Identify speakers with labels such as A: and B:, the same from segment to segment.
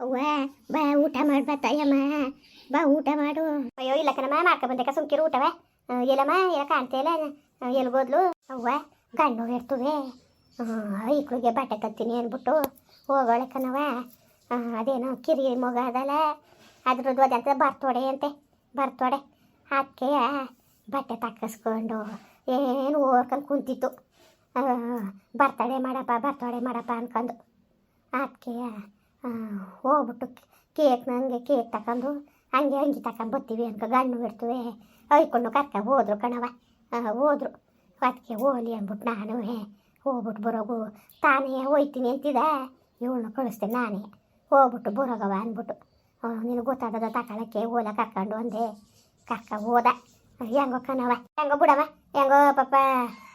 A: ಅವ್ವ, ಬಾ, ಊಟ ಮಾಡಿ, ಬಾ ತಾಯಮ್ಮ. ಬಾ, ಊಟ ಮಾಡು. ಅಯ್ಯೋ, ಇಲ್ಲ ಕಣಮ್ಮ ಮಾಡ್ಕೊ ಬಂದೆ ಸುಮ್ಕಿರು ಊಟವ. ಎಲ್ಲಮ್ಮ, ಎಲ್ಲ ಕಾಣ್ತಾ ಇಲ್ಲ? ಎಲ್ಗೋದ್ಲು ಅವ್ವ ಗಂಡು ಇರ್ತವೆ ಈಕ್ಳಿಗೆ ಬಟ್ಟೆ ತತ್ತೀನಿ ಅಂದ್ಬಿಟ್ಟು ಹೋಗೋಳೆ ಕಣವ ಅದೇನೋ ಕಿರಿ ಮಗ ಅದಲ್ಲ. ಅದ್ರದ್ದು ಅದಂತ ಬರ್ತೋಡೆ ಅಂತೆ, ಬರ್ತೋಡೆ. ಅದಕ್ಕೆ ಬಟ್ಟೆ ತಕ್ಕಸ್ಕೊಂಡು ಏನು ಓರ್ಕೊಂಡು ಕುಂತಿತ್ತು. ಬರ್ತಡೆ ಮಾಡಪ್ಪ ಬರ್ತಡೆ ಮಾಡಪ್ಪ ಅನ್ಕೊಂಡು ಅದಕ್ಕೆ ಹೋಗ್ಬಿಟ್ಟು ಕೇಕ್ ನನಗೆ ಕೇಕ್ ತಗೊಂಡು ಹಂಗೆ ಅಂಗಿ ತಗೊಂಡು ಬರ್ತೀವಿ ಅಂತ ಗಂಡು ಬಿಡ್ತೀವಿ. ಒಯ್ಕೊಂಡು ಕರ್ಕ ಹೋದ್ರು ಕಣವ ಹೋದ್ರು. ಅದಕ್ಕೆ ಹೋಲಿ ಅಂದ್ಬಿಟ್ಟು ನಾನು ಹೋಗ್ಬಿಟ್ಟು ಬರೋಗು. ತಾನೇ ಹೋಯ್ತೀನಿ ಅಂತಿದ್ದ ಇವಳನ್ನ ಕಳಿಸ್ದೆ ನಾನೇ. ಹೋಗ್ಬಿಟ್ಟು ಬರೋಗವ ಅಂದ್ಬಿಟ್ಟು. ನಿನಗೆ ಗೊತ್ತಾದದ ತಕೊಳಕ್ಕೆ ಓಲ ಕರ್ಕೊಂಡು ಅಂದೆ ಕರ್ಕ ಹೋದ. ಹೆಂಗೋ ಕಣವ ಹೆಂಗೋ ಬಿಡವ ಹೆಂಗೋ ಪಾಪ,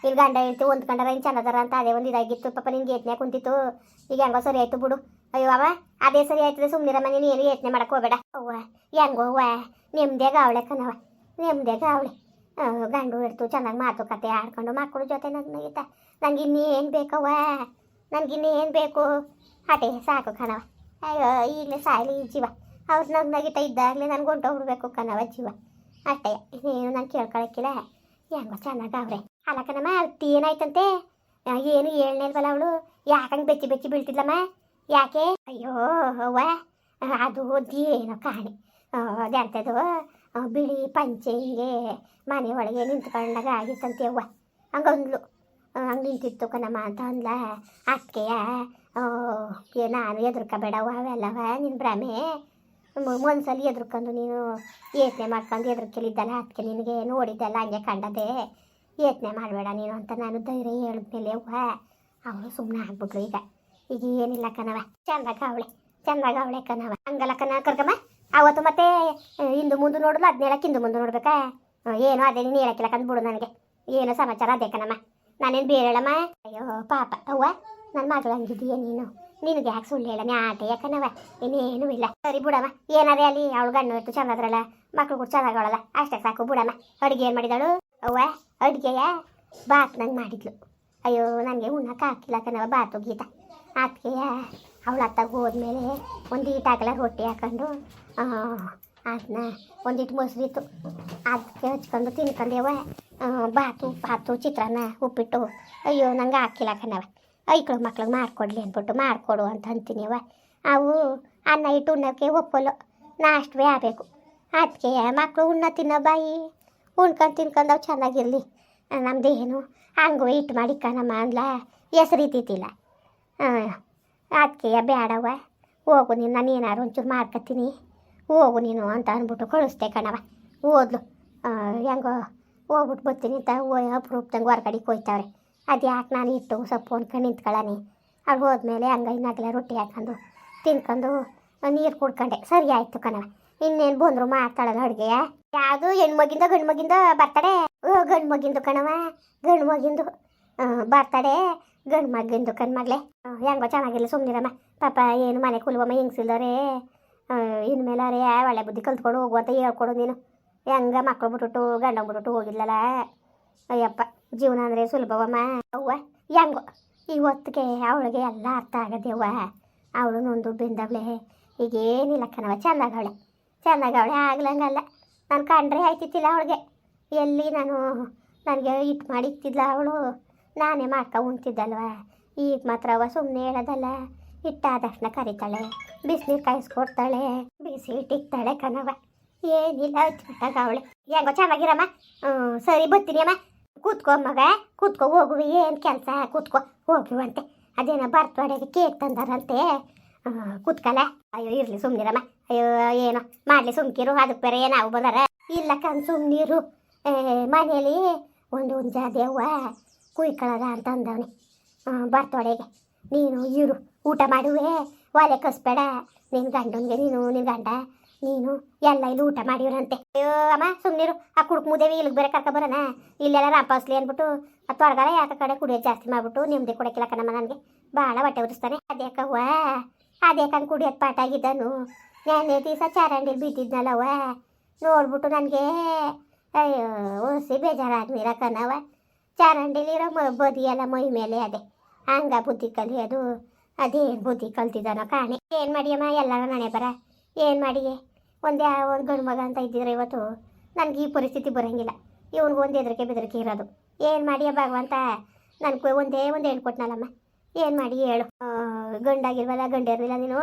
A: ಇಲ್ಲಿ ಗಂಡ ಇತ್ತು ಒಂದು ಕಂಡರ ಇನ್ನು ಚೆನ್ನದಾರ ಅಂತ ಅದೇ ಒಂದು ಇದಾಗಿತ್ತು. ಪಾಪ ನಿನ್ಗೆ ಏತ್ನೆ ಕುಂತಿತ್ತು. ಈಗ ಹೆಂಗೋ ಸರಿ ಆಯಿತು ಬಿಡು. ಅಯ್ಯೋ ಅವ ಅದೇ ಸರಿ ಆಯ್ತದೆ ಸುಮ್ಮನಿರಮ್ಮ ನೀನು ಏನು ಯೋಚನೆ ಮಾಡಕ್ಕೆ ಹೋಗಬೇಡ. ಅವ್ವ ಹೆಂಗೋ ಅವ್ವ ನೆಮ್ಮದೇ ಗಾವಳೆ ಕಣವ ನೆಮ್ಮದೇ ಗಾವಳೆ. ಗಂಡು ಇರ್ತು ಚೆನ್ನಾಗಿ ಮಾತುಕತೆ ಆಡ್ಕೊಂಡು ಮಕ್ಕಳು ಜೊತೆ ನಗ್ನಗಿತ ನಂಗೆ ಇನ್ನೇನು ಬೇಕವ್ವ? ನನಗೆ ಇನ್ನೇನು ಬೇಕು? ಹಟೆ ಸಾಕು ಕಣವ ಅಯ್ಯೋ, ಈಗಲೇ ಸಾಯಲಿ ಜೀವ. ಅವ್ರು ನಗ್ನಗಿತ ಇದ್ದಾಗಲೇ ನನಗೆ ಹೊಂಟೋಗ್ಬಿಡ್ಬೇಕು ಕಣವ ಜೀವ. ಅಷ್ಟೇ ಏನು ನಾನು ಕೇಳ್ಕೊಳಕ್ಕಿಲ್ಲ. ಹೆಂಗೋ ಚೆನ್ನಾಗಿ ಅವ್ರೆ ಅಲ್ಲ ಕಣಮ್ಮ ಏನಾಯ್ತಂತೆ ಏನು ಹೇಳ್ನೇಲ್ವಲ್ಲ ಅವಳು? ಯಾಕಂಗೆ ಬೆಚ್ಚಿ ಬೆಚ್ಚಿ ಬೀಳ್ತಿದ್ಲಮ್ಮ? ಯಾಕೆ? ಅಯ್ಯೋ, ಅವ್ವ, ಅದು ಏನೋ ಕಾಣೆ. ಅದೆಂಥದ್ದು ಬಿಳಿ ಪಂಚೆ ಹಿಂಗೆ ಮನೆ ಒಳಗೆ ನಿಂತ್ಕೊಂಡಾಗ ಆಗಿತ್ತಂತೆ ಅವ್ವ. ಹಂಗಂದ್ಲು. ಹಂಗೆ ನಿಂತಿತ್ತು ಕಣಮ್ಮ ಅಂತ ಅಂದ್ಲ. ಏ, ನಾನು ಎದುರ್ಕೋಬೇಡವ ಅವೆಲ್ಲವ ನಿನ್ನ ಭ್ರಮೆ. ಒಂದ್ಸಲಿ ಎದುರ್ಕೊಂಡು ನೀನು ಯೋಚನೆ ಮಾಡ್ಕೊಂಡು ಎದುರ್ಕೆಲಿದ್ದಲ್ಲ ಅದಕ್ಕೆ ನಿನಗೆ ನೋಡಿದ್ದಲ್ಲ ಹಂಗೆ ಕಂಡದೆ ಯೋಚನೆ ಮಾಡಬೇಡ ನೀನು ಅಂತ ನಾನು ಧೈರ್ಯ ಹೇಳಿದ್ಮೇಲೆ ಅವ್ವ, ಅವಳು ಸುಮ್ಮನೆ ಆಗ್ಬಿಟ್ಲು ಈಗ. ಈಗ ಏನಿಲ್ಲ ಕಣವ ಚಂದಾಗ ಅವಳೆ ಚಂದಾಗ ಅವಳೆ ಕಣವ ಹಂಗಲ್ಲ ಕಣ ಕರ್ಕಮ್ಮ ಅವತ್ತು ಮತ್ತೆ ಹಿಂದೂ ಮುಂದೆ ನೋಡಲು ಹದಿನೇಳಕ್ಕೆ ಹಿಂದು ಮುಂದೆ ನೋಡ್ಬೇಕಾ? ಏನೋ ಅದೇ, ನೀನು ಹೇಳಕ್ಕಿಲ್ಲ ಕಂದ್ಬಿಡು ನನಗೆ. ಏನೋ ಸಮಾಚಾರ ಅದೇ ಕಣಮ್ಮ. ನಾನೇನು ಬೇರೆ ಹೇಳಮ್ಮ? ಅಯ್ಯೋ, ಪಾಪ. ಅವ್ವ ನನ್ನ ಮಗಳು ಹಂಗಿದೀಯ ನೀನು? ನಿನಗೆ ಯಾಕೆ ಸುಳ್ಳು ಹೇಳ ಆಟ ಯಾಕನವ ಇನ್ನೇನು ಇಲ್ಲ. ಸರಿ ಬಿಡಮ್ಮ. ಏನಾದ್ರೆ ಅಲ್ಲಿ ಅವಳು ಗಣ್ಣು ಇತ್ತು ಚೆನ್ನಾದ್ರಲ್ಲ ಮಕ್ಳು ಕೂಡ ಚೆನ್ನಾಗವಳಲ್ಲ ಅಷ್ಟೇ ಸಾಕು ಬಿಡಮ್ಮ. ಅಡುಗೆ ಏನು ಮಾಡಿದಳು? ಅವ್ವ, ಅಡುಗೆಯ? ಬಾತ್ ನಂಗೆ ಮಾಡಿದ್ಲು. ಅಯ್ಯೋ ನನಗೆ ಉಣ್ಣಕ್ಕೆ ಹಾಕಿಲ್ಲ ಕಣವ ಬಾತು ಗೀತ. ಅದಕ್ಕೆ ಅವಳು ಅತ್ತಾಗ ಹೋದ್ಮೇಲೆ ಒಂದು ಈಟಾಗಲ ರೊಟ್ಟಿ ಹಾಕೊಂಡು ಅದನ್ನ ಒಂದಿಟ್ಟು ಮೊಸರಿತ್ತು. ಅದಕ್ಕೆ ಹಚ್ಕೊಂಡು ತಿನ್ಕೊಂಡೇವ ಬಾತು ಬಾತು, ಚಿತ್ರಾನ್ನ, ಉಪ್ಪಿಟ್ಟು. ಅಯ್ಯೋ, ನಂಗೆ ಹಾಕಿಲ್ಲ ಕಣವ ಐಕ್ಳು ಮಕ್ಳಿಗೆ ಮಾಡ್ಕೊಡ್ಲಿ ಅಂದ್ಬಿಟ್ಟು ಮಾಡಿಕೊಡು ಅಂತ ಅಂತೀನಿವ ಅವ ಅನ್ನ ಇಟ್ಟು ಉಣ್ಣೋಕ್ಕೆ ಒಪ್ಪಲು. ನಾಷ್ಟವೇ ಆಗಬೇಕು. ಅದಕ್ಕೆ ಮಕ್ಕಳು ಉಣ್ಣ ತಿನ್ನೋ ಬಾಯಿ. ಉಣ್ಕೊಂಡು ತಿನ್ಕೊಂಡವು ಚೆನ್ನಾಗಿರಲಿ. ನಮ್ಮದೇನು ಹಂಗೂ ಇಟ್ಟು ಮಾಡಿ ಕಣಮ್ಮ ಅಂದ್ಲ. ಹೆಸರಿದ್ದಿದ್ದಿಲ್ಲ ಅದಕ್ಕೆ ಬೇಡವ ಹೋಗು ನೀನು, ನಾನು ಏನಾರು ಒಂಚೂರು ಮಾಡ್ಕೊತೀನಿ ಹೋಗು ನೀನು ಅಂತ ಅಂದ್ಬಿಟ್ಟು ಕಳಿಸ್ದೆ ಕಣವ ಓದ್ಲು. ಹೆಂಗೋ ಹೋಗ್ಬಿಟ್ಟು ಬರ್ತೀನಿ ಅಂತ ಅಪ್ರೂಪ್ದಂಗೆ ಹೊರಗಡೆ ಹೋಯ್ತವ್ರೆ. ಅದು ಯಾಕೆ ನಾನು ಇಟ್ಟು ಸೊಪ್ಪು ಅನ್ಕೊಂಡು ನಿಂತ್ಕೊಳ್ಳಿ ಅಲ್ಲಿ ಹೋದ್ಮೇಲೆ ಹಂಗೆ ನಗಲ ರೊಟ್ಟಿ ಹಾಕೊಂಡು ತಿನ್ಕೊಂಡು ನೀರು ಕುಡ್ಕೊಂಡೆ. ಸರಿ ಆಯಿತು ಕಣವ ಇನ್ನೇನು ಬಂದರು ಮಾಡ್ತಾಳಲ್ಲ ಅಡುಗೆ? ಯಾವುದು ಹೆಣ್ಮಗಿಂದ ಗಂಡು ಮಗಿಂದ ಬರ್ತಾಡೆ? ಗಂಡು ಮಗಿಂದು ಕಣವ ಗಂಡು ಮಗಿಂದು ಬರ್ತಾಡೆ. ಗಂಡು ಮಗಂದು ಕಣ್ ಮಗಳೇ ಹೆಂಗೋ ಚೆನ್ನಾಗಿಲ್ಲ ಸುಮ್ಮನಿರಮ್ಮ ಪಾಪ ಏನು ಮನೆ ಕುಲ್ವಮ್ಮ ಹೆಂಗ್ಸಿಲ್ದವ್ರೆ ಇನ್ಮೇಲೆ ರೇ ಒಳ್ಳೆ ಬುದ್ಧಿ ಕಲ್ತ್ಕೊಂಡು ಹೋಗು ಅಂತ ಹೇಳ್ಕೊಡು ನೀನು ಹೆಂಗ ಮಕ್ಕಳು ಬಿಟ್ಬಿಟ್ಟು ಗಂಡ ಬಿಟ್ಟು ಹೋಗಿಲ್ಲಲ್ಲ ಅಯ್ಯಪ್ಪ ಜೀವನ ಅಂದರೆ ಸುಲಭವಮ್ಮ ಅವ್ವ ಹೆಂಗೋ ಇವತ್ತಿಗೆ ಅವಳಿಗೆ ಎಲ್ಲ ಅರ್ಥ ಆಗದೆವ್ವ ಅವಳು ನೊಂದು ಬೆಂದವಳೆ ಈಗೇನಿಲ್ಲ ಕಣವ ಚೆನ್ನಾಗವಳೆ ಚೆನ್ನಾಗವಳೆ ಆಗ್ಲಂಗಲ್ಲ ನಾನು ಕಂಡ್ರೆ ಆಯ್ತಿತ್ತಿಲ್ಲ ಅವಳಿಗೆ ಎಲ್ಲಿ ನಾನು ನನಗೆ ಇಟ್ಟು ಮಾಡಿ ಇಕ್ತಿದ್ಲ ಅವಳು ನಾನೇ ಮಾಡ್ಕೊ ಉಣ್ತಿದ್ದಲ್ವ? ಈಗ ಮಾತ್ರ ಅವ ಸುಮ್ಮನೆ ಹೇಳೋದಲ್ಲ. ಇಟ್ಟಾದ ತಕ್ಷಣ ಕರಿತಾಳೆ. ಬಿಸಿನೀರು ಕಾಯಿಸ್ಕೊಡ್ತಾಳೆ. ಬಿಸಿ ಇಟ್ಟಿಕ್ತಾಳೆ ಕಣವ ಏನಿಲ್ಲ ಹಚ್ಬಿಟ್ಟಾಗ ಅವಳೆ. ಹೆಂಗೋ ಚೆನ್ನಾಗಿರಮ್ಮ. ಹ್ಞೂ ಸರಿ ಬರ್ತೀನಿ ಅಮ್ಮ. ಕೂತ್ಕೋ ಮಗ, ಕೂತ್ಕೋ ಹೋಗುವಿ ಏನು ಕೆಲಸ? ಕೂತ್ಕೋ ಹೋಗುವಂತೆ ಅದೇನೋ ಬರ್ತಡೆಗೆ ಕೇಕ್ ತಂದಾರಂತೆ. ಕೂತ್ಕಲ್ಲ. ಅಯ್ಯೋ, ಇರಲಿ ಸುಮ್ಮನಿರಮ್ಮ ಅಯ್ಯೋ, ಏನೋ. ಮಾಡಲಿ ಸುಮ್ಕಿರು. ಅದಕ್ಕೆ ಬೇರೆ ನಾವು ಬಂದಾರ? ಇಲ್ಲ ಕಣ್ ಸುಮ್ಮನಿರು ಮನೇಲಿ ಒಂದು ಹುಂಜ ದೇವ್ವ ಕುಯ್ಕೊಳ್ಳೋದ ಅಂತ ಹಾಂ ಬರ್ತೊಡೆಗೆ ನೀನು ಇರು. ಊಟ ಮಾಡುವೆ. ಒಲೆ ಕಸ್ಬೇಡ. ನಿನ್ನ ಗಂಡನಿಗೆ ನೀನು ನಿನ್ನ ಗಂಡ. ನೀನು ಎಲ್ಲ ಇಲ್ಲಿ ಊಟ ಮಾಡಿವ್ರಂತೆ. ಅಯ್ಯೋ, ಅಮ್ಮ ಸುಮ್ಮನಿರು ಆ ಕುಡ್ಕು ಮುದೇವಿ ಇಲ್ಲಿಗೆ ಬೇರೆ ಕರ್ಕ ಬರೋಣ. ಇಲ್ಲೆಲ್ಲ ರಾಪಾಸ್ಲಿ ಅಂದ್ಬಿಟ್ಟು, ಆ ತೊಡಗಲ ಯಾಕ ಕಡೆ ಕುಡಿಯೋದು ಜಾಸ್ತಿ ಮಾಡಿಬಿಟ್ಟು ನಿಮ್ಮದೇ ಕೊಡಕ್ಕಿಲ್ಲ ಕಣಮ್ಮ ನನಗೆ. ಭಾಳ ಹೊಟ್ಟೆ ಉರಿಸ್ತಾನೆ ಅದೇ ಅದ್ಯಾಕಂಗೆ ಕುಡಿಯೋದು ಪಾಠ ಆಗಿದ್ದನು. ನೆನ್ನೆ ದಿವಸ ಚರಂಡಿಲಿ ಬಿದ್ದಿದ್ನಲ್ಲವ ನೋಡ್ಬಿಟ್ಟು ನನಗೆ, ಅಯ್ಯೋ ಓಸಿ ಬೇಜಾರಾಗ್ನಿರ ಕಣವ ಚರಂಡಿಲಿರೋ ಮ ಬದಿಯೆಲ್ಲ ಮೈ ಮೇಲೆ ಅದೇ. ಹಂಗ ಬುದ್ಧಿ ಕಲಿಯೋದು, ಅದೇನು ಬುದ್ಧಿ ಕಲ್ತಿದ್ದಾನೋ ಕಾಣೆ. ಏನು ಮಾಡಿಯಮ್ಮ, ಎಲ್ಲರೂ ನಾನೇ ಬರ. ಏನು ಮಾಡಿಯೇ? ಒಂದೇ ಒಂದು ಗಂಡು ಮಗ ಅಂತ ಇದ್ದಿದ್ರೆ ಇವತ್ತು ನನಗೆ ಈ ಪರಿಸ್ಥಿತಿ ಬರೋಂಗಿಲ್ಲ. ಇವನಿಗೆ ಒಂದು ಹೆದರಿಕೆ ಬೆದರಿಕೆ ಇರೋದು. ಏನು ಮಾಡಿಯ ಭಗವಂತ? ನನಗೆ ಒಂದೇ ಒಂದು ಹೆಣ್ಣು ಕೊಟ್ಟನಲ್ಲಮ್ಮ ಏನು ಮಾಡಿ ಹೇಳು. ಗಂಡಾಗಿರ್ಬಲ್ಲ ಗಂಡಿರ್ಲಿಲ್ಲ ನೀನು?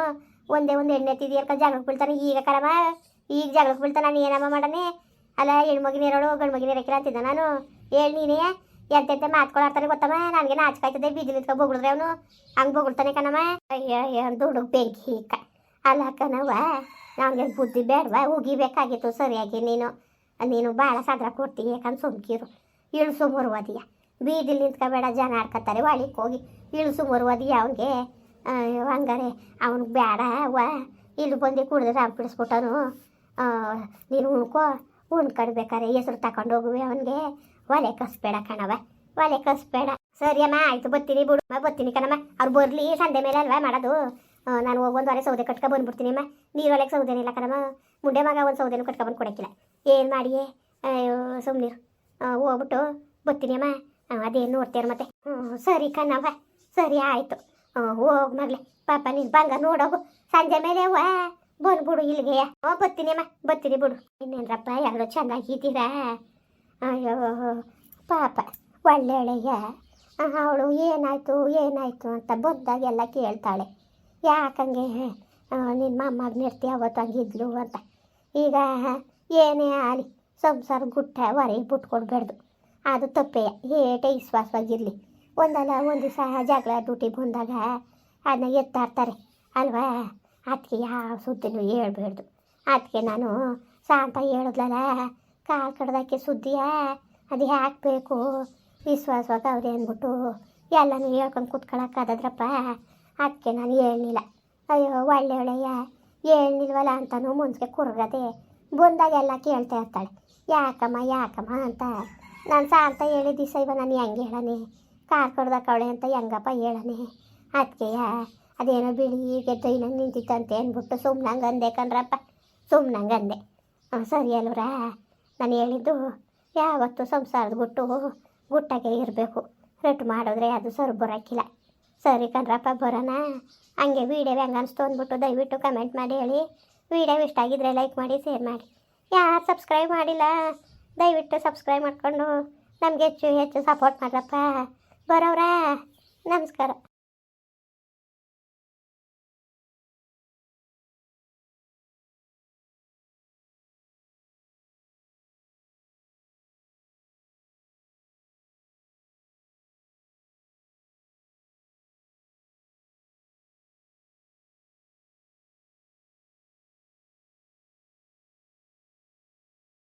A: ಒಂದೇ ಒಂದು ಎಣ್ಣೆ ತಿದ್ದಿಯರ್ಕ ಜಗಳಕ್ಕೆ ಬೀಳ್ತಾನೆ. ಈಗ ಕರಮ ಈಗ ಜಗಳಕ್ಕೆ ಬೀಳ್ತಾನೆ. ನಾನು ಏನಮ್ಮ ಮಾಡನೆ? ಅಲ್ಲ, ಹೆಣ್ಮಗಿನ ಇರೋಳು ಗಂಡು ಮಗಿನ ಅಂತಿದ್ದ ನಾನು. ಹೇಳಿ ನೀನೇ. ಎಂತೆಂತೆ ಮಾತ್ಕೊಳಾಡ್ತಾನೆ ಗೊತ್ತಮ್ಮ? ನನಗೆ ನಾಚ್ಕಾಯ್ತದೆ ಬೀದಿ ನಿಂತ್ಕೊ ಬೊಗಳಿದ್ರೆ ಅವನು. ಹಂಗೆ ಬೊಗಳ್ತಾನೆ ಕಣಮ್ಮ. ಅಯ್ಯ ಅಯ್ಯ ಹುಡುಗ ಬೆಂಕಿ ಕ ಅಲ್ಲ ಕಣವ ನನಗೆ ಬುದ್ಧಿ ಬೇಡವಾ. ಉಗಿಬೇಕಾಗಿತ್ತು ಸರಿಯಾಗಿ ನೀನು. ನೀನು ಭಾಳ ಸಾದ್ರ ಕೊಡ್ತೀನಿ ಯಾಕಂದ್ರೆ ಸುಮ್ಕಿರು. ಇಳಿಸು ಮರುವದಿಯ. ಬೀದಿಲಿ ನಿಂತ್ಕೋಬೇಡ, ಜನ ಆಡ್ಕೊತಾರೆ ಒಳಿಗೆ ಹೋಗಿ. ಇಳಿಸು ಮರುವದಿಯ ಅವನಿಗೆ. ಹಂಗಾರೆ, ಅವ್ನಿಗೆ ಬೇಡ ಅವ್ವ. ಇಲ್ಲಿ ಬಂದು ಕುಡಿದ್ರೆ ರಾಮ್ ಬಿಡಿಸ್ಬಿಟ್ಟನು ನೀನು ಉಣ್ಕೋ. ಉಣ್ಕೊಡ್ಬೇಕಾರೆ ಹೆಸರು ತಗೊಂಡು ಹೋಗುವೆ ಅವನಿಗೆ. ಒಲೆ ಕಸ್ಬೇಡ ಕಣವ ಒಲೆ ಕಸ್ಬೇಡ. ಸರಿ ಅಮ್ಮ ಆಯ್ತು, ಬರ್ತೀನಿ ಬಿಡು. ಅಮ್ಮ, ಬರ್ತೀನಿ ಕಣಮ್ಮ. ಅವ್ರು ಬರಲಿ, ಸಂಡೆ ಮೇಲೆ ಅಲ್ವಾ ಮಾಡೋದು? ನಾನು ಹೋಗಿ ಒಂದು ಕಟ್ಕ ಸೌದೆ ಕಟ್ಕೊ ಬಂದ್ಬಿಡ್ತೀನಿ ಅಮ್ಮ. ನೀರೊಳಗೆ ಸೌದೇನಿಲ್ಲ ಕಣಮ್ಮ. ಮುಂಡೆ ಮಗ ಒಂದು ಸೌದೆನೂ ಕಟ್ಕೊಬಂದು ಕೊಡಕ್ಕಿಲ್ಲ. ಏನು ಮಾಡಿಯೇ? ಅಯ್ಯೋ ಸುಮ್ಮನಿರು ಹೋಗ್ಬಿಟ್ಟು ಬರ್ತೀನಿ ಅಮ್ಮ. ಅದೇನು ನೋಡ್ತೀರ ಮತ್ತೆ? ಹ್ಞೂ ಸರಿ ಕಣವ ಸರಿ ಆಯಿತು. ಹೋಗಿ ಮಗ್ಲೆ ಪಾಪ ನೀನು ಬಂಗ ನೋಡೋಗು. ಸಂಜೆ ಮೇಲೆ ವಾ ಬಂದ್ಬಿಡು ಇಲ್ಲಿಗೆ. ಹ್ಞೂ ಬರ್ತೀನಿ ಅಮ್ಮ, ಬರ್ತೀನಿ ಬಿಡು. ಇನ್ನೇನ್ರಪ್ಪ, ಯಾರು ಚೆನ್ನಾಗಿದ್ದೀರಾ ಪಾಪ, ಒಳ್ಳೆಳೆಯ. ಅವಳು ಏನಾಯಿತು ಏನಾಯಿತು ಅಂತ ಬಂದಾಗೆಲ್ಲ ಕೇಳ್ತಾಳೆ. ಯಾಕಂಗೆ ನಿನ್ನ ಮೊಮ್ಮಗ ನಿರ್ತಿ ಅವತ್ತು ಹಂಗಿದ್ಲು ಅಂತ. ಈಗ, ಏನೇ ಆಗಲಿ ಸಂಸಾರ ಗುಟ್ಟ ಹೊರಗೆ ಬಿಟ್ಕೊಡ್ಬಾರ್ದು. ಅದು ತಪ್ಪೇ, ಏಟೇ ವಿಶ್ವಾಸವಾಗಿರಲಿ. ಒಂದಲ್ಲ, ಒಂದು ದಿವಸ ಜಗಳ ಡ್ಯೂಟಿ ಬಂದಾಗ ಅದನ್ನ ಎತ್ತಾಡ್ತಾರೆ. ಅಲ್ವಾ? ಅದಕ್ಕೆ ಯಾವ ಸುದ್ದಿನೂ ಹೇಳ್ಬಾರ್ದು. ಅದಕ್ಕೆ ನಾನು ಸಾಂತ ಹೇಳಿದ್ಲಲ್ಲ ಕಾಲು ಕಡ್ದಕ್ಕೆ ಸುದ್ದಿಯ, ಅದು ಹಾಕಬೇಕು ವಿಶ್ವಾಸ ಅವ್ರೆ ಅಂದ್ಬಿಟ್ಟು, ಎಲ್ಲನೂ ಹೇಳ್ಕೊಂಡು ಕೂತ್ಕೊಳಕ್ಕಾದದ್ರಪ್ಪ ಅದಕ್ಕೆ ನಾನು ಹೇಳಲಿಲ್ಲ. ಅಯ್ಯೋ, ಒಳ್ಳೆ ಒಳ್ಳೆಯ ಹೇಳಿಲ್ವಲ್ಲ ಅಂತನೂ ಮುಂಚೆ ಕುರ್ಗದೆ ಬಂದಾಗೆಲ್ಲ ಕೇಳ್ತಾ ಇರ್ತಾಳೆ. ಯಾಕಮ್ಮ ಯಾಕಮ್ಮ ಅಂತ. ನಾನು ಶಾಂತ ಹೇಳಿದ ದಿವಸ ಇವ ನಾನು ಹೆಂಗೆ ಹೇಳನೆ? ಕಾರ್ ಅವಳೆ ಅಂತ ಹೆಂಗಪ್ಪ ಹೇಳನೆ? ಅದಕ್ಕೆಯ ಅದೇನೋ ಬಿಳಿ ಗೆದ್ದೈನ ನಿಂತಿತ್ತಂತೆ ಅಂದ್ಬಿಟ್ಟು ಸುಮ್ಮನಂಗೆ ಅಂದೆ ಕಣ್ರಪ್ಪ. ಸುಮ್ಮನಂಗೆ ಅಂದೆ. ಸರಿ ಅಲ್ವರ? ನಾನು ಹೇಳಿದ್ದು ಯಾವತ್ತೂ ಸಂಸಾರದ ಗುಟ್ಟು ಗುಟ್ಟಾಗೆ ಇರಬೇಕು. ರೆಟ್ ಮಾಡಿದ್ರೆ ಅದು ಸರ್ ಬರೋಕ್ಕಿಲ್ಲ. ಸರಿ ಕಣ್ರಪ್ಪ, ಬರೋಣ. ಹಂಗೆ ವೀಡಿಯೋ ಹೆಂಗೆ ಅನಿಸ್ತು ಅಂದ್ಬಿಟ್ಟು ದಯವಿಟ್ಟು ಕಮೆಂಟ್ ಮಾಡಿ ಹೇಳಿ. ವೀಡಿಯೋ ಇಷ್ಟ ಆಗಿದ್ರೆ ಲೈಕ್ ಮಾಡಿ ಶೇರ್ ಮಾಡಿ. ಯಾರು ಸಬ್ಸ್ಕ್ರೈಬ್ ಮಾಡಿಲ್ಲ, ದಯವಿಟ್ಟು ಸಬ್ಸ್ಕ್ರೈಬ್ ಮಾಡಿಕೊಂಡು ನಮಗೆ ಹೆಚ್ಚು ಹೆಚ್ಚು ಸಪೋರ್ಟ್ ಮಾಡ್ರಪ್ಪ. ಬರೋವ್ರಾ, ನಮಸ್ಕಾರ.